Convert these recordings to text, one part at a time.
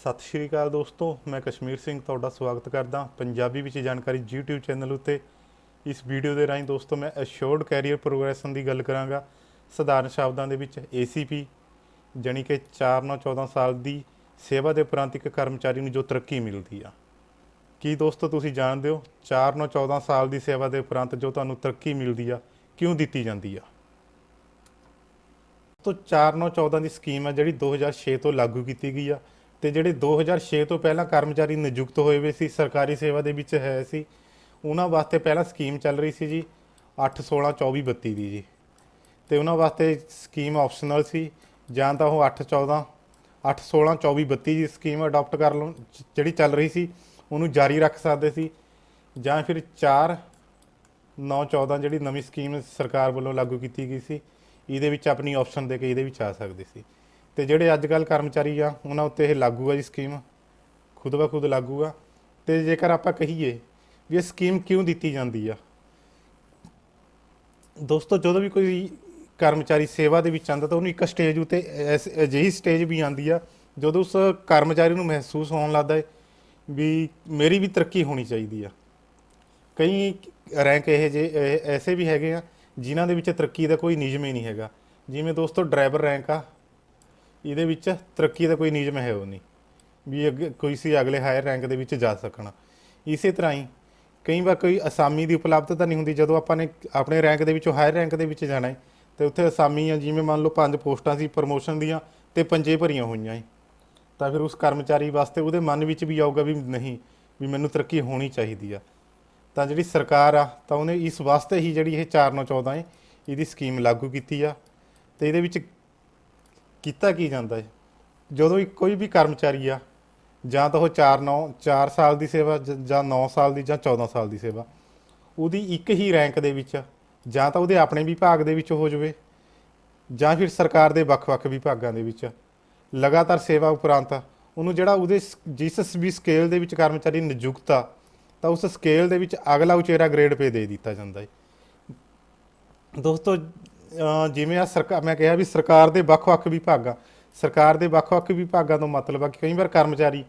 ਸਤਿ ਸ਼੍ਰੀ ਅਕਾਲ ਦੋਸਤੋ, ਮੈਂ ਕਸ਼ਮੀਰ ਸਿੰਘ ਤੁਹਾਡਾ ਸਵਾਗਤ ਕਰਦਾ ਪੰਜਾਬੀ ਵਿੱਚ ਜਾਣਕਾਰੀ YouTube ਚੈਨਲ ਉੱਤੇ। ਇਸ ਵੀਡੀਓ ਦੇ ਰਾਹੀਂ ਦੋਸਤੋ, ਮੈਂ ਅਸ਼ੋਰਡ ਕੈਰੀਅਰ ਪ੍ਰੋਗਰੈਸ਼ਨ ਦੀ ਗੱਲ ਕਰਾਂਗਾ। ਸਧਾਰਨ ਸ਼ਬਦਾਂ ਦੇ ਵਿੱਚ ACP ਜਾਣੀ ਕਿ 4 9 14 ਸਾਲ ਦੀ ਸੇਵਾ ਦੇ ਉਪਰੰਤ ਇੱਕ ਕਰਮਚਾਰੀ ਨੂੰ ਜੋ ਤਰੱਕੀ ਮਿਲਦੀ ਆ। ਕੀ ਦੋਸਤੋ, ਤੁਸੀਂ ਜਾਣਦੇ ਹੋ 4 9 14 ਸਾਲ ਦੀ ਸੇਵਾ ਦੇ ਉਪਰੰਤ ਜੋ ਤੁਹਾਨੂੰ ਤਰੱਕੀ ਮਿਲਦੀ ਆ, ਕਿਉਂ ਦਿੱਤੀ ਜਾਂਦੀ ਆ? ਤੋਂ 4914 ਦੀ ਸਕੀਮ ਆ ਜਿਹੜੀ 2006 ਤੋਂ ਲਾਗੂ ਕੀਤੀ ਗਈ ਆ। ਤੇ ਜਿਹੜੇ 2006 ਤੋਂ ਪਹਿਲਾਂ ਕਰਮਚਾਰੀ ਨਿਯੁਕਤ ਹੋਏ ਹੋਏ ਸੀ, ਸਰਕਾਰੀ ਸੇਵਾ ਦੇ ਵਿੱਚ ਹੈ ਸੀ, ਉਹਨਾਂ ਵਾਸਤੇ ਪਹਿਲਾਂ ਸਕੀਮ ਚੱਲ ਰਹੀ ਸੀ ਜੀ 8 16 24 32 ਦੀ ਜੀ। ਤੇ ਉਹਨਾਂ ਵਾਸਤੇ ਸਕੀਮ ਆਪਸ਼ਨਲ ਸੀ, ਜਾਂ ਤਾਂ ਉਹ 8 14 8 16 24 32 ਦੀ ਸਕੀਮ ਅਡਾਪਟ ਕਰ ਲਓ ਜਿਹੜੀ ਚੱਲ ਰਹੀ ਸੀ, ਉਹਨੂੰ ਜਾਰੀ ਰੱਖ ਸਕਦੇ ਸੀ, ਜਾਂ ਫਿਰ 4 9 14 ਜਿਹੜੀ ਨਵੀਂ ਸਕੀਮ ਸਰਕਾਰ ਵੱਲੋਂ ਲਾਗੂ ਕੀਤੀ ਗਈ ਸੀ, ਇਹਦੇ ਵਿੱਚ ਆਪਣੀ ਆਪਸ਼ਨ ਦੇ ਕੇ ਇਹਦੇ ਵਿੱਚ ਆ ਸਕਦੇ ਸੀ। ਤੇ ਜਿਹੜੇ ਅੱਜ ਕੱਲ ਕਰਮਚਾਰੀ ਆ, ਉਹਨਾਂ ਉੱਤੇ ਇਹ ਲਾਗੂ ਆ ਜੀ ਸਕੀਮ, ਖੁਦ ਬਾ ਖੁਦ ਲਾਗੂ ਆ ਤੇ ਜੇਕਰ ਆਪਾਂ ਕਹੀਏ ਵੀ ਇਹ ਸਕੀਮ ਕਿਉਂ ਦਿੱਤੀ ਜਾਂਦੀ ਆ? ਦੋਸਤੋ, ਜਦੋਂ ਵੀ ਕੋਈ ਕਰਮਚਾਰੀ ਸੇਵਾ ਦੇ ਵਿੱਚ ਆਉਂਦਾ ਤਾਂ ਉਹਨੂੰ ਇੱਕ ਸਟੇਜ ਉਤੇ ਐਸ- ਅਜਿਹੀ ਸਟੇਜ ਵੀ ਆਉਂਦੀ ਆ, ਜਦੋਂ ਉਸ ਕਰਮਚਾਰੀ ਨੂੰ ਮਹਿਸੂਸ ਹੋਣ ਲੱਗਦਾ ਹੈ ਵੀ ਮੇਰੀ ਵੀ ਤਰੱਕੀ ਹੋਣੀ ਚਾਹੀਦੀ ਆ। ਕਈ ਰੈਂਕ ਇਹ ਜੇ ਐਸੇ ਵੀ ਹੈਗੇ ਆ ਜਿਨ੍ਹਾਂ ਦੇ ਵਿੱਚ ਤਰੱਕੀ ਦਾ ਕੋਈ ਨਿਯਮ ਹੀ ਨਹੀਂ ਹੈਗਾ। ਜਿਵੇਂ ਦੋਸਤੋ, ਡਰਾਈਵਰ ਰੈਂਕ ਆ ਇਹਦੇ ਵਿੱਚ ਤਰੱਕੀ ਦਾ ਕੋਈ ਨਿਯਮ ਹੈ ਉਹ ਨਹੀਂ, ਵੀ ਅੱਗੇ ਕੋਈ ਸੀ ਅਗਲੇ ਹਾਇਰ ਰੈਂਕ ਦੇ ਵਿੱਚ ਜਾ ਸਕਣਾ। ਇਸੇ ਤਰ੍ਹਾਂ ਹੀ ਕਈ ਵਾਰ ਕੋਈ ਅਸਾਮੀ ਦੀ ਉਪਲਬਧਤਾ ਨਹੀਂ ਹੁੰਦੀ, ਜਦੋਂ ਆਪਾਂ ਨੇ ਆਪਣੇ ਰੈਂਕ ਦੇ ਵਿੱਚੋਂ ਹਾਇਰ ਰੈਂਕ ਦੇ ਵਿੱਚ ਜਾਣਾ ਹੈ, ਤੇ ਉੱਥੇ ਅਸਾਮੀ ਆ ਜਿਵੇਂ ਮੰਨ ਲਓ ਪੰਜ ਪੋਸਟਾਂ ਸੀ ਪ੍ਰਮੋਸ਼ਨ ਦੀਆਂ, ਤੇ ਪੰਜੇ ਭਰੀਆਂ ਹੋਈਆਂ ਹੈ, ਤਾਂ ਫਿਰ ਉਸ ਕਰਮਚਾਰੀ ਵਾਸਤੇ ਉਹਦੇ ਮਨ ਵਿੱਚ ਵੀ ਆਊਗਾ ਵੀ ਨਹੀਂ, ਵੀ ਮੈਨੂੰ ਤਰੱਕੀ ਹੋਣੀ ਚਾਹੀਦੀ ਆ। ਤਾਂ ਜਿਹੜੀ ਸਰਕਾਰ ਆ, ਤਾਂ ਉਹਨੇ ਇਸ ਵਾਸਤੇ ਹੀ ਜਿਹੜੀ ਇਹ 4914 ਹੈ, ਇਹਦੀ ਸਕੀਮ ਲਾਗੂ ਕੀਤੀ ਆ, ਤੇ ਇਹਦੇ ਵਿੱਚ ਕੀਤਾ ਕੀ ਜਾਂਦਾ ਹੈ ਜਦੋਂ ਵੀ ਕੋਈ ਵੀ ਕਰਮਚਾਰੀ ਆ, ਜਾਂ ਤਾਂ ਉਹ 4 9 4 ਸਾਲ ਦੀ ਸੇਵਾ, ਜ- ਜਾਂ 9 ਸਾਲ ਦੀ, ਜਾਂ 14 ਸਾਲ ਦੀ ਸੇਵਾ, ਉਹਦੀ ਇੱਕ ਹੀ ਰੈਂਕ ਦੇ ਵਿੱਚ ਜਾਂ ਤਾਂ ਉਹਦੇ ਆਪਣੇ ਵਿਭਾਗ ਦੇ ਵਿੱਚ ਹੋ ਜਾਵੇ, ਜਾਂ ਫਿਰ ਸਰਕਾਰ ਦੇ ਵੱਖ-ਵੱਖ ਵਿਭਾਗਾਂ ਦੇ ਵਿੱਚ ਲਗਾਤਾਰ ਸੇਵਾ ਉਪਰੰਤ ਉਹਨੂੰ ਜਿਹੜਾ ਉਹਦੇ ਸ- ਜਿਸ ਵੀ ਸਕੇਲ ਦੇ ਵਿੱਚ ਕਰਮਚਾਰੀ ਨਿਯੁਕਤ ਆ, ਤਾਂ ਉਸ ਸਕੇਲ ਦੇ ਵਿੱਚ ਅਗਲਾ ਉਚੇਰਾ ਗ੍ਰੇਡ ਪੇ ਦੇ ਦਿੱਤਾ ਜਾਂਦਾ ਹੈ ਦੋਸਤੋ ਜਿਵੇਂ ਆ ਸਰਕਾਰ ਮੈਂ ਕਿਹਾ ਵੀ ਸਰਕਾਰ ਦੇ ਵੱਖ-ਵੱਖ ਵਿਭਾਗਾਂ, ਸਰਕਾਰ ਦੇ ਵੱਖ-ਵੱਖ ਵਿਭਾਗਾਂ ਤੋਂ ਮਤਲਬ ਆ ਕਿ ਕਈ ਵਾਰ ਕਰਮਚਾਰੀ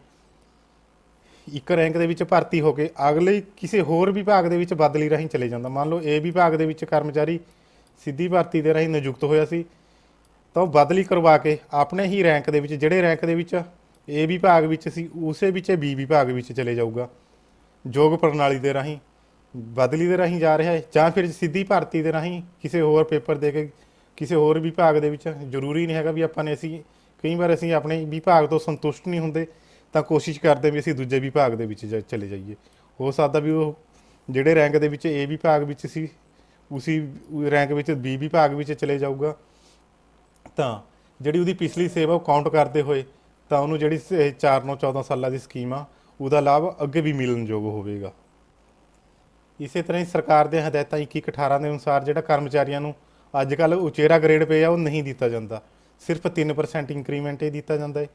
ਇੱਕ ਰੈਂਕ ਦੇ ਵਿੱਚ ਭਰਤੀ ਹੋ ਕੇ ਅਗਲੇ ਕਿਸੇ ਹੋਰ ਵਿਭਾਗ ਦੇ ਵਿੱਚ ਬਦਲੀ ਰਾਹੀਂ ਚਲੇ ਜਾਂਦਾ। ਮੰਨ ਲਓ ਏ ਵਿਭਾਗ ਦੇ ਵਿੱਚ ਕਰਮਚਾਰੀ ਸਿੱਧੀ ਭਰਤੀ ਦੇ ਰਾਹੀਂ ਨਿਯੁਕਤ ਹੋਇਆ ਸੀ, ਤਾਂ ਉਹ ਬਦਲੀ ਕਰਵਾ ਕੇ ਆਪਣੇ ਹੀ ਰੈਂਕ ਦੇ ਵਿੱਚ, ਜਿਹੜੇ ਰੈਂਕ ਦੇ ਵਿੱਚ ਏ ਵਿਭਾਗ ਵਿੱਚ ਸੀ, ਉਸੇ ਵਿੱਚ ਬੀ ਵਿਭਾਗ ਵਿੱਚ ਚਲੇ ਜਾਊਗਾ। ਯੋਗ ਪ੍ਰਣਾਲੀ ਦੇ ਰਾਹੀਂ ਬਦਲੀ ਦੇ ਰਾਹੀਂ ਜਾ ਰਿਹਾ ਹੈ ਜਾਂ ਫਿਰ ਸਿੱਧੀ ਭਰਤੀ ਦੇ ਰਾਹੀਂ ਕਿਸੇ ਹੋਰ ਪੇਪਰ ਦੇ ਕੇ ਕਿਸੇ ਹੋਰ ਵਿਭਾਗ ਦੇ ਵਿੱਚ ਜ਼ਰੂਰੀ ਨਹੀਂ ਹੈਗਾ ਵੀ ਆਪਾਂ ਨੇ ਅਸੀਂ ਕਈ ਵਾਰ ਅਸੀਂ ਆਪਣੇ ਵਿਭਾਗ ਤੋਂ ਸੰਤੁਸ਼ਟ ਨਹੀਂ ਹੁੰਦੇ ਤਾਂ ਕੋਸ਼ਿਸ਼ ਕਰਦੇ ਵੀ ਅਸੀਂ ਦੂਜੇ ਵਿਭਾਗ ਦੇ ਵਿੱਚ ਜਾ- ਚਲੇ ਜਾਈਏ। ਹੋ ਸਕਦਾ ਵੀ ਉਹ ਜਿਹੜੇ ਰੈਂਕ ਦੇ ਵਿੱਚ ਏ ਵਿਭਾਗ ਵਿੱਚ ਸੀ, ਉਸੇ ਰੈਂਕ ਵਿੱਚ ਬੀ ਵਿਭਾਗ ਵਿੱਚ ਚਲੇ ਜਾਊਗਾ। ਤਾਂ ਜਿਹੜੀ ਉਹਦੀ ਪਿਛਲੀ ਸੇਵਾ ਉਹ ਕਾਊਂਟ ਕਰਦੇ ਹੋਏ ਤਾਂ ਉਹਨੂੰ ਜਿਹੜੀ 4 9 14 ਸਾਲਾਂ ਦੀ ਸਕੀਮ ਆ, ਉਹਦਾ ਲਾਭ ਅੱਗੇ ਵੀ ਮਿਲਣਯੋਗ ਹੋਵੇਗਾ। ਇਸੇ ਤਰ੍ਹਾਂ ਹੀ ਸਰਕਾਰ ਦੇ ਹਦਾਇਤਾਂ 21 18 ਦੇ ਅਨੁਸਾਰ ਜਿਹੜਾ ਕਰਮਚਾਰੀਆਂ ਨੂੰ ਅੱਜ ਕੱਲ ਉਚੇਰਾ ਗ੍ਰੇਡ ਪੇ ਆ, ਉਹ ਨਹੀਂ ਦਿੱਤਾ ਜਾਂਦਾ। ਸਿਰਫ 3% ਇੰਕਰੀਮੈਂਟ ਹੀ ਦਿੱਤਾ ਜਾਂਦਾ ਹੈ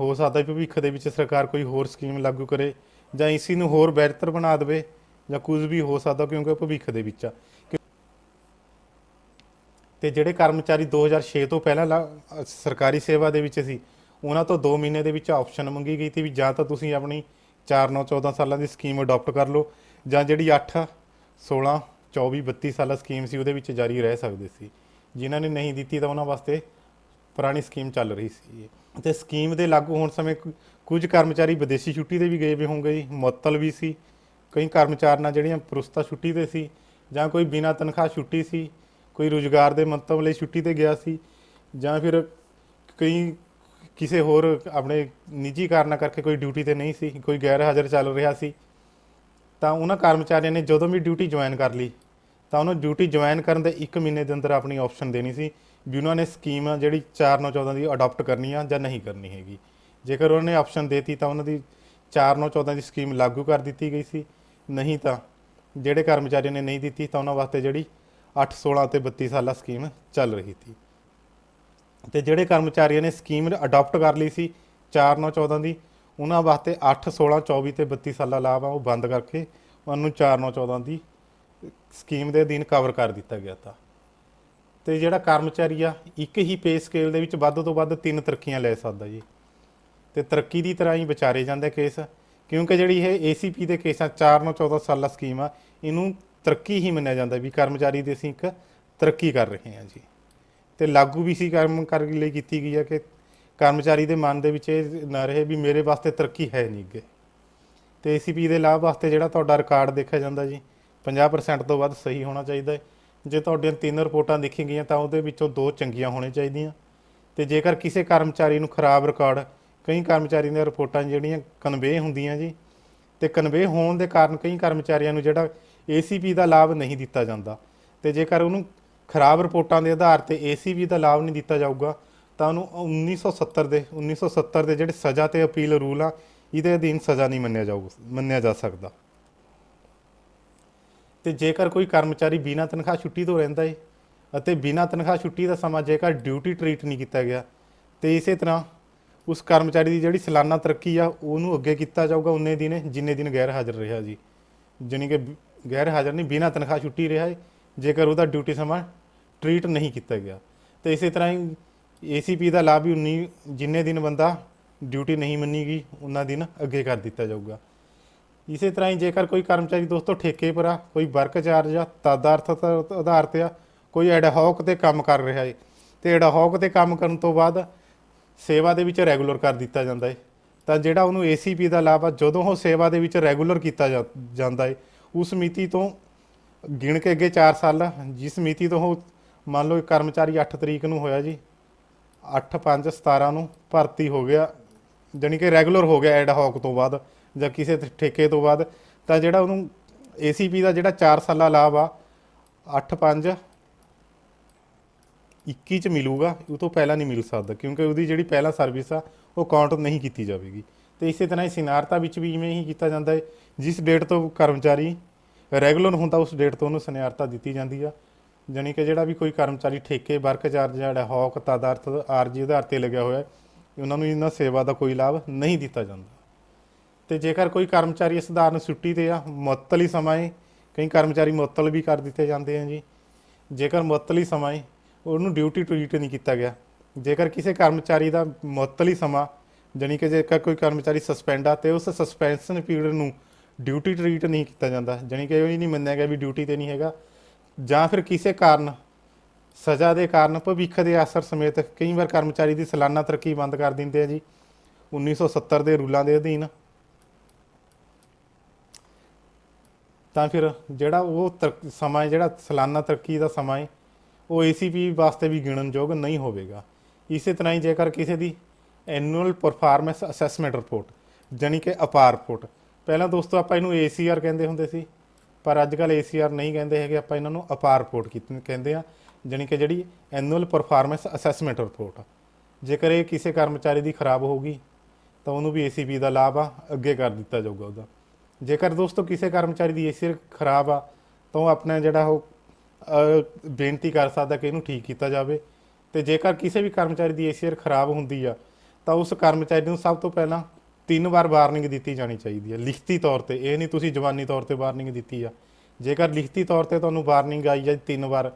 ਹੋ ਸਕਦਾ ਹੈ ਭਵਿੱਖ ਦੇ ਵਿੱਚ ਸਰਕਾਰ ਕੋਈ ਹੋਰ ਸਕੀਮ ਲਾਗੂ ਕਰੇ ਜਾਂ ਇਸੀ ਨੂੰ ਹੋਰ ਬਿਹਤਰ ਬਣਾ ਦੇਵੇ ਜਾਂ ਕੁਝ ਵੀ ਹੋ ਸਕਦਾ ਕਿਉਂਕਿ ਉਹ ਭਵਿੱਖ ਦੇ ਵਿੱਚ ਆ। ਕਿ- ਤੇ ਜਿਹੜੇ ਕਰਮਚਾਰੀ 2006 ਤੋਂ ਪਹਿਲਾਂ ਲਾ- ਸਰਕਾਰੀ ਸੇਵਾ ਦੇ ਵਿੱਚ ਸੀ, ਉਹਨਾਂ ਤੋਂ 2 ਮਹੀਨੇ ਦੇ ਵਿੱਚ ਆਪਸ਼ਨ ਮੰਗੀ ਗਈ ਸੀ ਵੀ ਜਾਂ ਤਾਂ ਤੁਸੀਂ ਆਪਣੀ 4 9 14 ਸਾਲਾਂ ਦੀ ਸਕੀਮ ਅਡਾਪਟ ਕਰ ਲਓ ਜਾਂ ਜਿਹੜੀ 8 16 24 32 ਸਾਲਾ ਸਕੀਮ ਸੀ, ਉਹਦੇ ਵਿੱਚ ਜਾਰੀ ਰਹਿ ਸਕਦੇ ਸੀ। ਜਿਨ੍ਹਾਂ ਨੇ ਨਹੀਂ ਦਿੱਤੀ ਤਾਂ ਉਹਨਾਂ ਵਾਸਤੇ ਪੁਰਾਣੀ ਸਕੀਮ ਚੱਲ ਰਹੀ ਸੀ ਤੇ ਸਕੀਮ ਦੇ ਲਾਗੂ ਹੋਣ ਸਮੇਂ ਕੁਝ ਕਰਮਚਾਰੀ ਵਿਦੇਸ਼ੀ ਛੁੱਟੀ ਤੇ ਵੀ ਗਏ ਵੀ ਹੋਣਗੇ ਜੀ। ਮੁਅੱਤਲ ਵੀ ਸੀ। ਕਈ ਕਰਮਚਾਰੀਆਂ ਜਿਹੜੀਆਂ ਪ੍ਰਸਤਾ ਛੁੱਟੀ ਤੇ ਸੀ, ਜਾਂ ਕੋਈ ਬਿਨਾਂ ਤਨਖਾਹ ਛੁੱਟੀ ਸੀ, ਕੋਈ ਰੁਜ਼ਗਾਰ ਦੇ ਮੰਤਵ ਲਈ ਛੁੱਟੀ ਤੇ ਗਿਆ ਸੀ, ਜਾਂ ਫਿਰ ਕਈ ਕਿਸੇ ਹੋਰ ਆਪਣੇ ਨਿੱਜੀ ਕਾਰਨਾਂ ਕਰਕੇ ਕੋਈ ਡਿਊਟੀ ਤੇ ਨਹੀਂ ਸੀ, ਕੋਈ ਗੈਰ ਹਾਜ਼ਰ ਚੱਲ ਰਿਹਾ ਸੀ। ਤਾਂ ਉਹਨਾਂ ਕਰਮਚਾਰੀਆਂ ਨੇ ਜਦੋਂ ਵੀ ਡਿਊਟੀ ਜੁਆਇਨ ਕਰ ਲਈ, ਤਾਂ ਉਹਨੂੰ ਡਿਊਟੀ ਜੁਆਇਨ ਕਰਨ ਦੇ 1 ਮਹੀਨੇ ਦੇ ਅੰਦਰ ਆਪਣੀ ਆਪਸ਼ਨ ਦੇਣੀ ਸੀ ਵੀ ਉਹਨਾਂ ਨੇ ਸਕੀਮ ਆ ਜਿਹੜੀ 4 9 14 ਦੀ ਅਡਾਪਟ ਕਰਨੀ ਆ ਜਾਂ ਨਹੀਂ ਕਰਨੀ ਹੈਗੀ। ਜੇਕਰ ਉਹਨਾਂ ਨੇ ਆਪਸ਼ਨ ਦੇਤੀ ਤਾਂ ਉਹਨਾਂ ਦੀ 4 9 14 ਦੀ ਸਕੀਮ ਲਾਗੂ ਕਰ ਦਿੱਤੀ ਗਈ ਸੀ। ਨਹੀਂ ਤਾਂ ਜਿਹੜੇ ਕਰਮਚਾਰੀਆਂ ਨੇ ਨਹੀਂ ਦਿੱਤੀ ਤਾਂ ਉਹਨਾਂ ਵਾਸਤੇ ਜਿਹੜੀ 8 16 ਤੇ 32 ਸਾਲਾ ਸਕੀਮ ਚੱਲ ਰਹੀ ਸੀ। ਤੇ ਜਿਹੜੇ ਕਰਮਚਾਰੀਆਂ ਨੇ ਸਕੀਮ ਅਡਾਪਟ ਕਰ ਲਈ ਸੀ 4 9 14 ਦੀ ਉਹਨਾਂ ਵਾਸਤੇ 8 16 24 ਤੇ 32 ਸਾਲਾ ਲਾਭ ਆ, ਉਹ ਬੰਦ ਕਰਕੇ ਉਹਨੂੰ ਨੂੰ 4 9 14 ਦੀ ਸਕੀਮ ਦੇ ਅਧੀਨ ਕਵਰ ਕਰ ਦਿੱਤਾ ਗਿਆ ਤਾਂ। ਤੇ ਜਿਹੜਾ ਕਰਮਚਾਰੀ ਆ, ਇੱਕ ਹੀ ਪੇ ਸਕੇਲ ਦੇ ਵਿੱਚ ਵੱਧ ਤੋਂ ਵੱਧ ਤਿੰਨ ਤਰੱਕੀਆਂ ਲੈ ਸਕਦਾ ਜੀ। ਤੇ ਤਰੱਕੀ ਦੀ ਤਰ੍ਹਾਂ ਹੀ ਵਿਚਾਰੇ ਜਾਂਦੇ ਕੇਸ ਕਿਉਂਕਿ ਜਿਹੜੀ ਇਹ ACP ਦੇ ਕੇਸਾਂ 4 ਨੂੰ 14 ਸਾਲਾ ਸਕੀਮ ਆ, ਇਹਨੂੰ ਤਰੱਕੀ ਹੀ ਮੰਨਿਆ ਜਾਂਦਾ ਵੀ ਕਰਮਚਾਰੀ ਦੀ ਅਸੀਂ ਇੱਕ ਤਰੱਕੀ ਕਰ ਰਹੇ ਹਾਂ ਜੀ। ਤੇ ਲਾਗੂ ਵੀ ਸੀ ਕਰਮ ਕਰ ਲਈ ਕੀਤੀ ਗਈ ਹੈ ਕਿ ਕਰਮਚਾਰੀ ਦੇ ਮਨ ਦੇ ਵਿੱਚ ਇਹ ਨਾ ਰਹੇ ਵੀ ਮੇਰੇ ਵਾਸਤੇ ਤਰੱਕੀ ਹੈ ਨਹੀਂ ਅੱਗੇ। ਤੇ ACP ਦੇ ਲਾਭ ਵਾਸਤੇ ਜਿਹੜਾ ਤੁਹਾਡਾ ਰਿਕਾਰਡ ਦੇਖਿਆ ਜਾਂਦਾ ਜੀ 50% ਤੋਂ ਵੱਧ ਸਹੀ ਹੋਣਾ ਚਾਹੀਦਾ ਹੈ। ਜੇ ਤੁਹਾਡੀਆਂ ਤਿੰਨ ਰਿਪੋਰਟਾਂ ਦੇਖੀਆਂ ਗਈਆਂ ਤਾਂ ਉਹਦੇ ਵਿੱਚੋਂ ਦੋ ਚੰਗੀਆਂ ਹੋਣੀਆਂ ਚਾਹੀਦੀਆਂ। ਤੇ ਜੇਕਰ ਕਿਸੇ ਕਰਮਚਾਰੀ ਨੂੰ ਖਰਾਬ ਰਿਕਾਰਡ ਕਈ ਕਰਮਚਾਰੀ ਦੀਆਂ ਰਿਪੋਰਟਾਂ ਜਿਹੜੀਆਂ ਕਨਵੇ ਹੁੰਦੀਆਂ ਜੀ, ਤੇ ਕਨਵੇ ਹੋਣ ਦੇ ਕਾਰਨ ਕਈ ਕਰਮਚਾਰੀਆਂ ਨੂੰ ਜਿਹੜਾ ACP ਦਾ ਲਾਭ ਨਹੀਂ ਦਿੱਤਾ ਜਾਂਦਾ। ਤੇ ਜੇਕਰ ਉਹਨੂੰ ਖਰਾਬ ਰਿਪੋਰਟਾਂ ਦੇ ਆਧਾਰ ਤੇ ACP ਦਾ ਲਾਭ ਨਹੀਂ ਦਿੱਤਾ ਜਾਊਗਾ ਤਾਂ ਉਹਨੂੰ 1970 ਦੇ 1970 ਦੇ ਜਿਹੜੇ ਸਜ਼ਾ ਤੇ ਅਪੀਲ ਰੂਲ ਆ, ਇਹਦੇ ਅਧੀਨ ਸਜ਼ਾ ਨਹੀਂ ਮੰਨਿਆ ਜਾਊਗਾ ਮੰਨਿਆ ਜਾ ਸਕਦਾ। ਤੇ ਜੇਕਰ ਕੋਈ ਕਰਮਚਾਰੀ ਬਿਨਾਂ ਤਨਖਾਹ ਛੁੱਟੀ ਤੋਂ ਰਹਿੰਦਾ ਹੈ ਅਤੇ ਬਿਨਾਂ ਤਨਖਾਹ ਛੁੱਟੀ ਦਾ ਸਮਾਂ ਜੇਕਰ ਡਿਊਟੀ ਟਰੀਟ ਨਹੀਂ ਕੀਤਾ ਗਿਆ, ਤੇ ਇਸੇ ਤਰ੍ਹਾਂ ਉਸ ਕਰਮਚਾਰੀ ਦੀ ਜਿਹੜੀ ਸਾਲਾਨਾ ਤਰੱਕੀ ਆ, ਉਹਨੂੰ ਅੱਗੇ ਕੀਤਾ ਜਾਊਗਾ ਉਨੇ ਦਿਨ, ਜਿੰਨੇ ਦਿਨ ਗੈਰ ਹਾਜ਼ਰ ਰਿਹਾ ਜੀ। ਜਾਣੀ ਕਿ ਗੈਰ ਹਾਜ਼ਰ ਨਹੀਂ, ਬਿਨਾਂ ਤਨਖਾਹ ਛੁੱਟੀ ਰਿਹਾ ਹੈ ਜੇਕਰ ਉਹਦਾ ਡਿਊਟੀ ਸਮਾਂ ਟਰੀਟ ਨਹੀਂ ਕੀਤਾ ਗਿਆ। ਤੇ ਇਸੇ ਤਰ੍ਹਾਂ ਹੀ ਏਸੀਪੀ ਦਾ ਲਾਭ ਵੀ ਉਨੀ, ਜਿੰਨੇ ਦਿਨ ਬੰਦਾ ਡਿਊਟੀ ਨਹੀਂ ਮੰਨੀ ਉਹਨਾਂ ਦਿਨ ਅੱਗੇ ਕਰ ਦਿੱਤਾ ਜਾਊਗਾ। ਇਸੇ ਤਰ੍ਹਾਂ ਹੀ ਜੇਕਰ ਕੋਈ ਕਰਮਚਾਰੀ ਦੋਸਤੋ ਠੇਕੇ ਪਰ ਆ, ਕੋਈ ਵਰਕ ਚਾਰਜ ਆ, ਤਦਾਰਥ ਆਧਾਰ ਤੇ ਆ, ਕੋਈ ਐਡਹੌਕ ਤੇ ਕੰਮ ਕਰ ਰਿਹਾ ਹੈ ਤੇ ਐਡਹੌਕ ਤੇ ਕੰਮ ਕਰਨ ਤੋਂ ਬਾਅਦ ਸੇਵਾ ਦੇ ਵਿੱਚ ਰੈਗੂਲਰ ਕਰ ਦਿੱਤਾ ਜਾਂਦਾ ਹੈ ਤਾਂ ਜਿਹੜਾ ਉਹਨੂੰ ਏਸੀਪੀ ਦਾ ਲਾਭ ਆ, ਜਦੋਂ ਉਹ ਸੇਵਾ ਦੇ ਵਿੱਚ ਰੈਗੂਲਰ ਕੀਤਾ ਜਾ- ਜਾਂਦਾ ਹੈ ਉਸ ਮਿਤੀ ਤੋਂ ਗਿਣ ਕੇ ਅੱਗੇ 4 ਸਾਲ ਜਿਸ ਮਿਤੀ ਤੋਂ ਉਹ, ਮੰਨ ਲਓ ਕਰਮਚਾਰੀ 8 ਤਰੀਕ ਨੂੰ ਹੋਇਆ ਜੀ 8 5 17 ਨੂੰ ਭਰਤੀ ਹੋ ਗਿਆ, ਜਾਣੀ ਕਿ ਰੈਗੂਲਰ ਹੋ ਗਿਆ ਐਡ ਹੌਕ ਤੋਂ ਬਾਅਦ ਜਾਂ ਕਿਸੇ ਠੇਕੇ ਤੋਂ ਬਾਅਦ, ਤਾਂ ਜਿਹੜਾ ਉਹਨੂੰ ਏਸੀਪੀ ਦਾ ਜਿਹੜਾ 4 ਸਾਲਾ ਲਾਭ ਆ 8 5 21 ਚ ਮਿਲੂਗਾ, ਉਹ ਤੋਂ ਪਹਿਲਾਂ ਨਹੀਂ ਮਿਲ ਸਕਦਾ, ਕਿਉਂਕਿ ਉਹਦੀ ਜਿਹੜੀ ਪਹਿਲਾ ਸਰਵਿਸ ਆ, ਉਹ ਕਾਊਂਟ ਨਹੀਂ ਕੀਤੀ ਜਾਵੇਗੀ। ਤੇ ਇਸੇ ਤਰ੍ਹਾਂ ਹੀ ਸਿਨਾਰਤਾ ਵਿੱਚ ਵੀ ਇਵੇਂ ਹੀ ਕੀਤਾ ਜਾਂਦਾ ਹੈ, ਜਿਸ ਡੇਟ ਤੋਂ ਕਰਮਚਾਰੀ ਰੈਗੂਲਰ ਹੁੰਦਾ, ਉਸ ਡੇਟ ਤੋਂ ਉਹਨੂੰ ਸਿਨਾਰਤਾ ਦਿੱਤੀ ਜਾਂਦੀ ਆ। ਜਾਣੀ ਕਿ ਜਿਹੜਾ ਵੀ ਕੋਈ ਕਰਮਚਾਰੀ ਠੇਕੇ ਵਰਕ ਚਾਰਜ ਜਿਹੜਾ ਹੌਕ ਤਦਾਰਥ ਆਰਜੀ ਆਧਾਰ ਤੇ ਲੱਗਿਆ ਹੋਇਆ ਹੈ ਉਹਨਾਂ ਨੂੰ ਇਹਨਾਂ ਸੇਵਾ ਦਾ ਕੋਈ ਲਾਭ ਨਹੀਂ ਦਿੱਤਾ ਜਾਂਦਾ। ਤੇ ਜੇਕਰ ਕੋਈ ਕਰਮਚਾਰੀ ਸਧਾਰਨ ਛੁੱਟੀ ਤੇ ਆ, ਮੁਅੱਤਲੀ ਸਮਾਂ ਹੈ ਕਈ ਕਰਮਚਾਰੀ ਮੁਅੱਤਲ ਵੀ ਕਰ ਦਿੱਤੇ ਜਾਂਦੇ ਆ ਜੀ। ਜੇਕਰ ਮੁਅੱਤਲੀ ਸਮਾਂ ਹੈ ਉਹਨੂੰ ਡਿਊਟੀ ਟਰੀਟ ਨਹੀਂ ਕੀਤਾ ਗਿਆ। ਜੇਕਰ ਕਿਸੇ ਕਰਮਚਾਰੀ ਦਾ ਮੁਅੱਤਲੀ ਸਮਾਂ, ਜਾਣੀ ਕਿ ਜੇਕਰ ਕੋਈ ਕਰਮਚਾਰੀ ਸਸਪੈਂਡ ਆ, ਤੇ ਉਸ ਸਸਪੈਂਸ਼ਨ ਪੀਰੀਅਡ ਨੂੰ ਡਿਊਟੀ ਟਰੀਟ ਨਹੀਂ ਕੀਤਾ ਜਾਂਦਾ। ਜਾਣੀ ਕਿ ਇਹ ਨਹੀਂ ਮੰਨਿਆ ਗਿਆ ਵੀ ਡਿਊਟੀ ਤੇ ਨਹੀਂ ਹੈਗਾ। ਜਾਂ ਫਿਰ ਕਿਸੇ ਕਾਰਨ, ਸਜ਼ਾ ਦੇ ਕਾਰਨ, ਭਵਿੱਖ ਦੇ ਅਸਰ ਸਮੇਤ ਕਈ ਵਾਰ ਕਰਮਚਾਰੀ ਦੀ ਸਾਲਾਨਾ ਤਰੱਕੀ ਬੰਦ ਕਰ ਦਿੰਦੇ ਆ ਜੀ। 1970 ਦੇ ਰੂਲਾਂ ਦੇ ਅਧੀਨ। ਤਾਂ ਫਿਰ ਜਿਹੜਾ ਉਹ ਤਰ- ਸਮਾਂ ਜਿਹੜਾ ਸਾਲਾਨਾ ਤਰੱਕੀ ਦਾ ਸਮਾਂ ਹੈ, ਉਹ ਏਸੀਪੀ ਵਾਸਤੇ ਵੀ ਗਿਣਨਯੋਗ ਨਹੀਂ ਹੋਵੇਗਾ। ਇਸੇ ਤਰ੍ਹਾਂ ਹੀ ਜੇਕਰ ਕਿਸੇ ਦੀ ਐਨੂਅਲ ਪਰਫਾਰਮੈਂਸ ਅਸੈਸਮੈਂਟ ਰਿਪੋਰਟ ਜਾਣੀ ਕਿ ਅਪਾਰ ਰਿਪੋਰਟ ਪਹਿਲਾਂ ਦੋਸਤੋ ਆਪਾਂ ਇਹਨੂੰ ਏਸੀਆਰ ਕਹਿੰਦੇ ਹੁੰਦੇ ਸੀ। ਪਰ ਅੱਜ ਕੱਲ ਏਸੀਆਰ ਨਹੀਂ ਕਹਿੰਦੇ ਹੈਗੇ, ਆਪਾਂ ਇਹਨਾਂ ਨੂੰ ਅਪਾਰ ਰਿਪੋਰਟ ਕੀਤੀ, ਕਹਿੰਦੇ ਆ, ਜਾਣੀ ਕਿ ਜਿਹੜੀ ਐਨੂਅਲ ਪਰਫਾਰਮੈਂਸ ਅਸੈਸਮੈਂਟ ਰਿਪੋਰਟ ਜੇਕਰ ਇਹ ਕਿਸੇ ਕਰਮਚਾਰੀ ਦੀ ਖਰਾਬ ਹੋਊਗੀ, ਤਾਂ ਉਹਨੂੰ ਵੀ ਏਸੀਪੀ ਦਾ ਲਾਭ ਆ, ਅੱਗੇ ਕਰ ਦਿੱਤਾ ਜਾਊਗਾ ਉਹਦਾ। ਜੇਕਰ ਦੋਸਤੋ ਕਿਸੇ ਕਰਮਚਾਰੀ ਦੀ ਏਸੀਆਰ ਖਰਾਬ ਆ, ਤਾਂ ਉਹ ਆਪਣਾ ਜਿਹੜਾ ਉਹ ਬੇਨਤੀ ਕਰ ਸਕਦਾ ਕਿ ਇਹਨੂੰ ਠੀਕ ਕੀਤਾ ਜਾਵੇ। ਤੇ ਜੇਕਰ ਕਿਸੇ ਵੀ ਕਰਮਚਾਰੀ ਦੀ ਏਸੀਆਰ ਖਰਾਬ ਹੁੰਦੀ ਆ, ਤਾਂ ਉਸ ਕਰਮਚਾਰੀ ਨੂੰ ਸਭ ਤੋਂ ਪਹਿਲਾਂ ਤਿੰਨ ਵਾਰ ਵਾਰਨਿੰਗ ਦਿੱਤੀ ਜਾਣੀ ਚਾਹੀਦੀ ਹੈ, ਲਿਖਤੀ ਤੌਰ ਤੇ। ਇਹ ਨਹੀਂ ਤੁਸੀਂ ਜ਼ਬਾਨੀ ਤੌਰ ਤੇ ਵਾਰਨਿੰਗ ਦਿੱਤੀ ਆ। ਜੇਕਰ ਲਿਖਤੀ ਤੌਰ ਤੇ ਤੁਹਾਨੂੰ ਵਾਰਨਿੰਗ ਆਈ ਹੈ ਤਿੰਨ ਵਾਰ,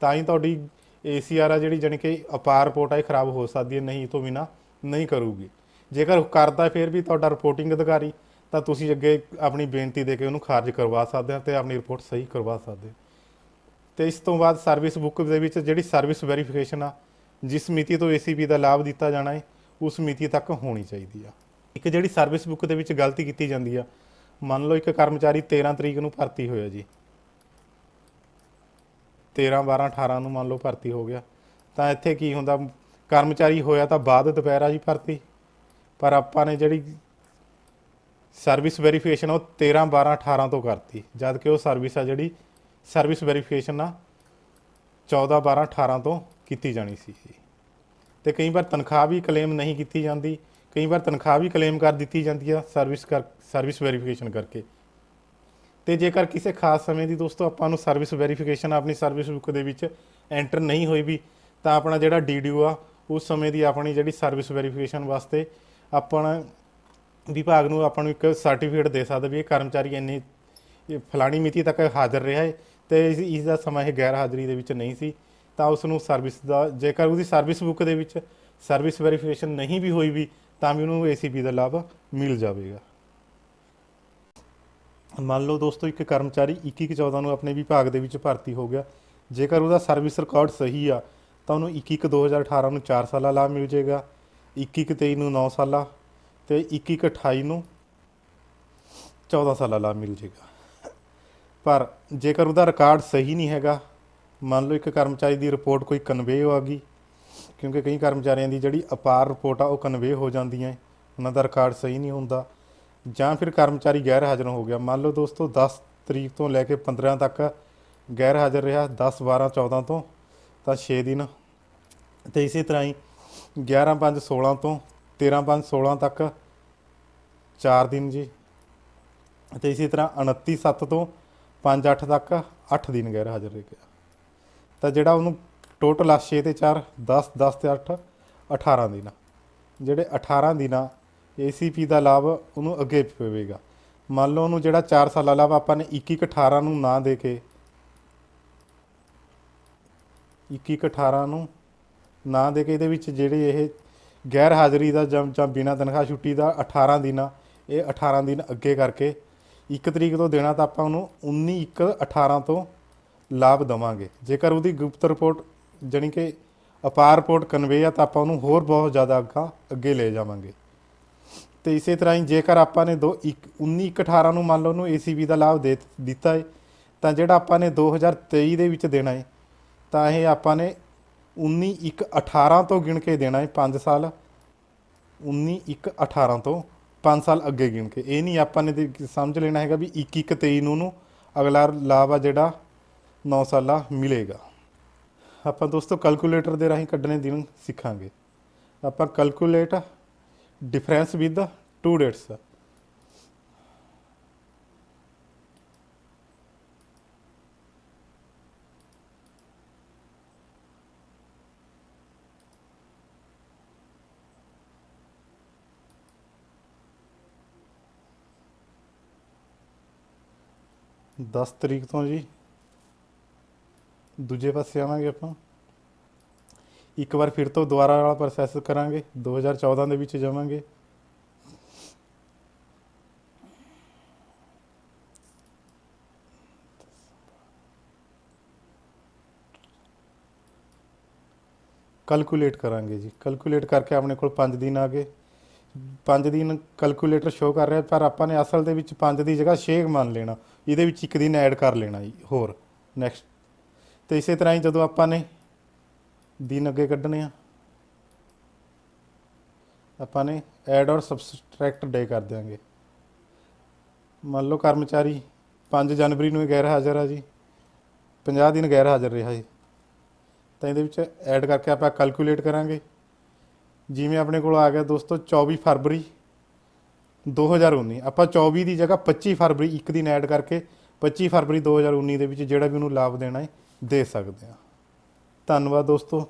ਤਾਂ ਹੀ ਤੁਹਾਡੀ ਏਸੀਆਰ ਆ ਜਿਹੜੀ ਜਾਣੀ ਕਿ ਅਪਾਰ ਰਿਪੋਰਟ ਆ, ਇਹ ਖਰਾਬ ਹੋ ਸਕਦੀ ਹੈ, ਨਹੀਂ ਤੋਂ ਬਿਨਾ ਨਹੀਂ ਕਰੂਗੀ। ਜੇਕਰ ਕਰਦਾ ਫਿਰ ਵੀ ਤੁਹਾਡਾ ਰਿਪੋਰਟਿੰਗ ਅਧਿਕਾਰੀ, ਤਾਂ ਤੁਸੀਂ ਅੱਗੇ ਆਪਣੀ ਬੇਨਤੀ ਦੇ ਕੇ ਉਹਨੂੰ ਖਾਰਜ ਕਰਵਾ ਸਕਦੇ ਹੋ ਤੇ ਆਪਣੀ ਰਿਪੋਰਟ ਸਹੀ ਕਰਵਾ ਸਕਦੇ ਹੋ। ਤੇ ਇਸ ਤੋਂ ਬਾਅਦ ਸਰਵਿਸ ਬੁੱਕ ਦੇ ਵਿੱਚ ਜਿਹੜੀ ਸਰਵਿਸ ਵੈਰੀਫਿਕੇਸ਼ਨ ਆ, ਜਿਸ ਮਿਤੀ ਤੋਂ ਏਸੀਪੀ ਦਾ ਲਾਭ ਦਿੱਤਾ ਜਾਣਾ ਹੈ, ਉਸ ਮਿਤੀ ਤੱਕ ਹੋਣੀ ਚਾਹੀਦੀ ਆ। ਇੱਕ ਜਿਹੜੀ ਸਰਵਿਸ ਬੁੱਕ ਦੇ ਵਿੱਚ ਗਲਤੀ ਕੀਤੀ ਜਾਂਦੀ ਆ, ਮੰਨ ਲਓ ਇੱਕ ਕਰਮਚਾਰੀ 13 ਤਰੀਕ ਨੂੰ ਭਰਤੀ ਹੋਇਆ ਜੀ। 13 12 18 ਨੂੰ ਮੰਨ ਲਓ ਭਰਤੀ ਹੋ ਗਿਆ। ਤਾਂ ਇੱਥੇ ਕੀ ਹੁੰਦਾ, ਕਰਮਚਾਰੀ ਹੋਇਆ ਤਾਂ ਬਾਅਦ ਦੁਪਹਿਰਾ ਜੀ ਭਰਤੀ। ਪਰ ਆਪਾਂ ਨੇ ਜਿਹੜੀ ਸਰਵਿਸ ਵੈਰੀਫਿਕੇਸ਼ਨ ਉਹ 13 12 18 ਤੋਂ ਕਰਤੀ। ਜਦ ਕਿ ਉਹ ਸਰਵਿਸ ਆ ਜਿਹੜੀ ਸਰਵਿਸ ਵੈਰੀਫਿਕੇਸ਼ਨ ਆ 14 12 18 ਤੋਂ ਕੀਤੀ ਜਾਣੀ ਸੀ। ਤੇ ਕਈ ਵਾਰ ਤਨਖਾਹ ਵੀ ਕਲੇਮ ਨਹੀਂ ਕੀਤੀ ਜਾਂਦੀ। ਕਈ ਵਾਰ ਤਨਖਾਹ ਵੀ ਕਲੇਮ ਕਰ ਦਿੱਤੀ ਜਾਂਦੀ ਆ ਸਰਵਿਸ ਕਰ, ਸਰਵਿਸ ਵੈਰੀਫਿਕੇਸ਼ਨ ਕਰਕੇ। ਤੇ ਜੇਕਰ ਕਿਸੇ ਖਾਸ ਸਮੇਂ ਦੀ ਦੋਸਤੋ ਆਪਾਂ ਨੂੰ ਸਰਵਿਸ ਵੈਰੀਫਿਕੇਸ਼ਨ, ਆਪਣੀ ਸਰਵਿਸ ਬੁੱਕ ਦੇ ਵਿੱਚ ਐਂਟਰ ਨਹੀਂ ਹੋਈ ਵੀ, ਤਾਂ ਆਪਣਾ ਜਿਹੜਾ ਡੀਡੀਓ ਆ, ਉਸ ਸਮੇਂ ਦੀ ਆਪਣੀ ਜਿਹੜੀ ਸਰਵਿਸ ਵੈਰੀਫਿਕੇਸ਼ਨ ਵਾਸਤੇ ਆਪਣਾ ਵਿਭਾਗ ਨੂੰ ਆਪਾਂ ਨੂੰ ਇੱਕ ਸਰਟੀਫਿਕੇਟ ਦੇ ਸਕਦਾ ਵੀ ਇਹ ਕਰਮਚਾਰੀ ਇੰਨੀ ਫਲਾਣੀ ਮਿਤੀ ਤੱਕ ਹਾਜ਼ਰ ਰਿਹਾ ਹੈ ਤੇ ਇਸ- ਇਸ ਦਾ ਸਮਾਂ ਇਹ ਗੈਰ ਹਾਜ਼ਰੀ ਦੇ ਵਿੱਚ ਨਹੀਂ ਸੀ, ਤਾਂ ਉਸ ਨੂੰ ਸਰਵਿਸ ਦਾ, ਜੇਕਰ ਉਹਦੀ ਸਰਵਿਸ ਬੁੱਕ ਦੇ ਵਿੱਚ ਸਰਵਿਸ ਵੈਰੀਫਿਕੇਸ਼ਨ ਨਹੀਂ ਵੀ ਹੋਈ ਵੀ ਤਾਂ ਵੀ ਉਹਨੂੰ ਏਸੀਪੀ ਦਾ ਲਾਭ ਮਿਲ ਜਾਵੇਗਾ। ਮੰਨ ਲਓ ਦੋਸਤੋ, ਇੱਕ ਕਰਮਚਾਰੀ 21/14 ਨੂੰ ਆਪਣੇ ਵਿਭਾਗ ਦੇ ਵਿੱਚ ਭਰਤੀ ਹੋ ਗਿਆ। ਜੇਕਰ ਉਹਦਾ ਸਰਵਿਸ ਰਿਕਾਰਡ ਸਹੀ ਆ, ਤਾਂ ਉਹਨੂੰ 21/2018 ਨੂੰ 4 ਸਾਲਾ ਲਾਭ ਮਿਲ ਜਾਏਗਾ 21/23 ਨੂੰ 9 ਸਾਲਾ ਤੇ 21/28 ਨੂੰ 14 ਸਾਲਾ ਲਾਭ ਮਿਲ ਜਾਏਗਾ। ਪਰ ਜੇਕਰ ਉਹਦਾ ਰਿਕਾਰਡ ਸਹੀ ਨਹੀਂ ਹੈਗਾ, ਮੰਨ ਲਓ ਇੱਕ ਕਰਮਚਾਰੀ ਦੀ ਰਿਪੋਰਟ ਕੋਈ ਕਨਵੇ ਹੋ ਗਈ ਕਿਉਂਕਿ ਕਈ ਕਰਮਚਾਰੀਆਂ ਦੀ ਜਿਹੜੀ ਅਪਾਰ ਰਿਪੋਰਟ ਆ, ਉਹ ਕਨਵੇ ਹੋ ਜਾਂਦੀਆਂ ਉਹਨਾਂ ਦਾ ਰਿਕਾਰਡ ਸਹੀ ਨਹੀਂ ਹੁੰਦਾ। ਜਾਂ ਫਿਰ ਕਰਮਚਾਰੀ ਗੈਰ ਹਾਜ਼ਰ ਹੋ ਗਿਆ। ਮੰਨ ਲਓ ਦੋਸਤੋ 10 ਤਰੀਕ ਤੋਂ ਲੈ ਕੇ 15 ਤੱਕ ਗੈਰ ਹਾਜ਼ਰ ਰਿਹਾ 10 12 14 ਤੋਂ, ਤਾਂ 6 ਦਿਨ। ਤੇ ਇਸੇ ਤਰ੍ਹਾਂ ਹੀ 11 5 16 ਤੋਂ 13 5 16 ਤੱਕ 4 ਦਿਨ ਜੀ। ਤੇ ਇਸੇ ਤਰ੍ਹਾਂ 29 7 ਤੋਂ 5 8 ਤੱਕ 8 ਦਿਨ ਗੈਰ ਹਾਜ਼ਰ ਰਹਿ ਤਾਂ ਜਿਹੜਾ ਉਹਨੂੰ ਟੋਟਲ ਆ 6 ਤੇ 4 10 10 ਤੇ 8 18 ਦਿਨ। ਜਿਹੜੇ 18 ਦਿਨਾਂ ACP ਦਾ ਲਾਭ ਉਹਨੂੰ ਅੱਗੇ ਪਵੇਗਾ। ਮੰਨ ਲਓ ਉਹਨੂੰ ਜਿਹੜਾ 4 ਸਾਲਾ ਲਾਭ ਆਪਾਂ ਨੇ 21 18 ਨੂੰ ਨਾ ਦੇ ਕੇ 21 18 ਨੂੰ ਨਾ ਦੇ ਕੇ ਇਹਦੇ ਵਿੱਚ ਜਿਹੜੇ ਇਹ ਗੈਰ ਹਾਜ਼ਰੀ ਦਾ ਜਾਂ ਜਾਂ ਬਿਨਾਂ ਤਨਖਾਹ ਛੁੱਟੀ ਦਾ 18 ਦਿਨਾਂ, ਇਹ 18 ਦਿਨ ਅੱਗੇ ਕਰਕੇ 1 ਤਰੀਕ ਤੋਂ ਦੇਣਾ ਤਾਂ ਆਪਾਂ ਉਹਨੂੰ 19 1 18 ਤੋਂ ਲਾਭ ਦਵਾਂਗੇ। ਜੇਕਰ ਉਹਦੀ ਗੁਪਤ ਰਿਪੋਰਟ ਜਾਣੀ ਕਿ ਅਪਾਰ ਰਿਪੋਰਟ ਕਨਵੇ ਆ ਤਾਂ ਆਪਾਂ ਉਹਨੂੰ ਹੋਰ ਬਹੁਤ ਜ਼ਿਆਦਾ ਅੱਗਾ ਅੱਗੇ ਲੈ ਜਾਵਾਂਗੇ। ਤੇ ਇਸੇ ਤਰ੍ਹਾਂ ਹੀ ਜੇਕਰ ਆਪਾਂ ਨੇ ਦੋ 19 1 18 ਨੂੰ ਮੰਨ ਲਓ ਉਹਨੂੰ ACB ਦਾ ਲਾਭ ਦੇ ਦਿੱਤਾ ਹੈ ਤਾਂ ਜਿਹੜਾ ਆਪਾਂ ਨੇ 2023 ਦੇ ਵਿੱਚ ਦੇਣਾ ਹੈ ਤਾਂ ਇਹ ਆਪਾਂ ਨੇ 19 1 18 ਤੋਂ ਗਿਣ ਕੇ ਦੇਣਾ ਹੈ 5 ਸਾਲ। 19 1 18 ਤੋਂ 5 ਸਾਲ ਅੱਗੇ ਗਿਣ ਕੇ। ਇਹ ਨਹੀਂ ਆਪਾਂ ਨੇ ਸਮਝ ਲੈਣਾ ਹੈਗਾ ਵੀ 21 1 23 ਨੂੰ ਨੂੰ ਅਗਲਾ ਲਾਭ ਆ ਜਿਹੜਾ 9 ਸਾਲਾ ਮਿਲੇਗਾ। ਆਪਾਂ ਦੋਸਤੋ ਕੈਲਕੂਲੇਟਰ ਦੇ ਰਾਹੀਂ ਕੱਢਣੇ ਦਿਨ ਸਿੱਖਾਂਗੇ। ਆਪਾਂ calculate difference with the two dates ਦਸ ਤਰੀਕ ਤੋਂ ਜੀ ਦੂਜੇ ਪਾਸੇ ਆਵਾਂਗੇ ਆਪਾਂ। ਇੱਕ ਵਾਰ ਫਿਰ ਤੋਂ ਦੁਬਾਰਾ ਵਾਲਾ ਪ੍ਰੋਸੈਸ ਕਰਾਂਗੇ। 2014 ਦੇ ਵਿੱਚ ਜਾਵਾਂਗੇ। ਕੈਲਕੂਲੇਟ ਕਰਾਂਗੇ ਜੀ। ਕੈਲਕੂਲੇਟ ਕਰਕੇ ਆਪਣੇ ਕੋਲ 5 ਦਿਨ ਆ ਗਏ। 5 ਦਿਨ ਕੈਲਕੂਲੇਟਰ ਸ਼ੋ ਕਰ ਰਿਹਾ, ਪਰ ਆਪਾਂ ਨੇ ਅਸਲ ਦੇ ਵਿੱਚ 5 ਦੀ ਜਗ੍ਹਾ 6 ਮੰਨ ਲੈਣਾ। ਇਹਦੇ ਵਿੱਚ ਇੱਕ ਦਿਨ ਐਡ ਕਰ ਲੈਣਾ ਜੀ, ਹੋਰ। ਨੈਕਸਟ ਤੇ ਇਸੇ ਤਰ੍ਹਾਂ ਹੀ ਜਦੋਂ ਆਪਾਂ ਨੇ ਦਿਨ ਅੱਗੇ ਕੱਢਣੇ ਆ, ਆਪਾਂ ਨੇ ਐਡ ਔਰ ਸਬਸਟ੍ਰੈਕਟ ਡੇ ਕਰ ਦਿਆਂਗੇ। ਮੰਨ ਲਓ ਕਰਮਚਾਰੀ 5 ਜਨਵਰੀ ਨੂੰ ਗੈਰ ਹਾਜ਼ਰ ਆ ਜੀ 50 ਦਿਨ ਗੈਰ ਹਾਜ਼ਰ ਰਿਹਾ ਜੀ। ਤਾਂ ਇਹਦੇ ਵਿੱਚ ਐਡ ਕਰਕੇ ਆਪਾਂ ਕੈਲਕੂਲੇਟ ਕਰਾਂਗੇ। ਜਿਵੇਂ ਆਪਣੇ ਕੋਲ ਆ ਗਿਆ ਦੋਸਤੋ 24 ਫਰਵਰੀ 2019 ਆਪਾਂ 24 ਦੀ ਜਗ੍ਹਾ 25 ਫਰਵਰੀ ਇੱਕ ਦਿਨ ਐਡ ਕਰਕੇ 25 ਫਰਵਰੀ 2019 ਦੇ ਵਿੱਚ ਜਿਹੜਾ ਵੀ ਉਹਨੂੰ ਲਾਭ ਦੇਣਾ ਹੈ ਦੇ ਸਕਦੇ ਹਾਂ। ਧੰਨਵਾਦ ਦੋਸਤੋ।